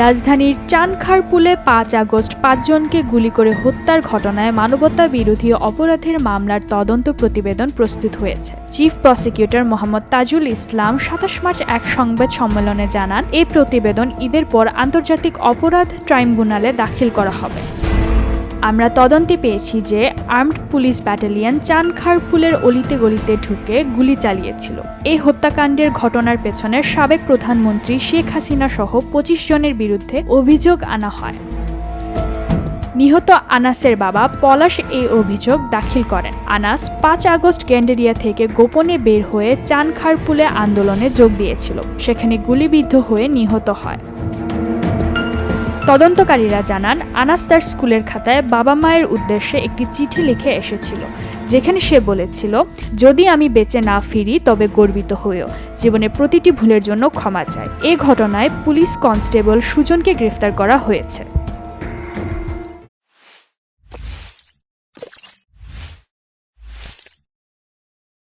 রাজধানীর চানখারপুলে পাঁচ আগস্ট পাঁচজনকে গুলি করে হত্যার ঘটনায় মানবতা বিরোধী অপরাধের মামলার তদন্ত প্রতিবেদন প্রস্তুত হয়েছে। চিফ প্রসিকিউটর মোহাম্মদ তাজুল ইসলাম সাতাশ মার্চ এক সংবাদ সম্মেলনে জানান এই প্রতিবেদন ঈদের পর আন্তর্জাতিক অপরাধ ট্রাইব্যুনালে দাখিল করা হবে। আমরা তদন্তে পেয়েছি যে আর্মড পুলিশ ব্যাটালিয়ন চানখারপুলের অলিতে গলিতে ঢুকে গুলি চালিয়েছিল। এই হত্যাকাণ্ডের ঘটনার পেছনে সাবেক প্রধানমন্ত্রী শেখ হাসিনা সহ পঁচিশ জনের বিরুদ্ধে অভিযোগ আনা হয়। নিহত আনাসের বাবা পলাশ এই অভিযোগ দাখিল করেন। আনাস পাঁচ আগস্ট গ্যান্ডেরিয়া থেকে গোপনে বের হয়ে চানখারপুলে আন্দোলনে যোগ দিয়েছিল। সেখানে গুলিবিদ্ধ হয়ে নিহত হয়। তদন্তকারীরা জানান আনাস তার স্কুলের খাতায় বাবা মায়ের উদ্দেশ্যে একটি চিঠি লিখে এসেছিল, যেখানে সে বলেছিল, যদি আমি বেঁচে না ফিরি, তবে গর্বিত হয়েও। জীবনে প্রতিটি ভুলের জন্য ক্ষমা চায় এ ঘটনায় পুলিশ কনস্টেবল সুজনকে গ্রেফতার করা হয়েছে।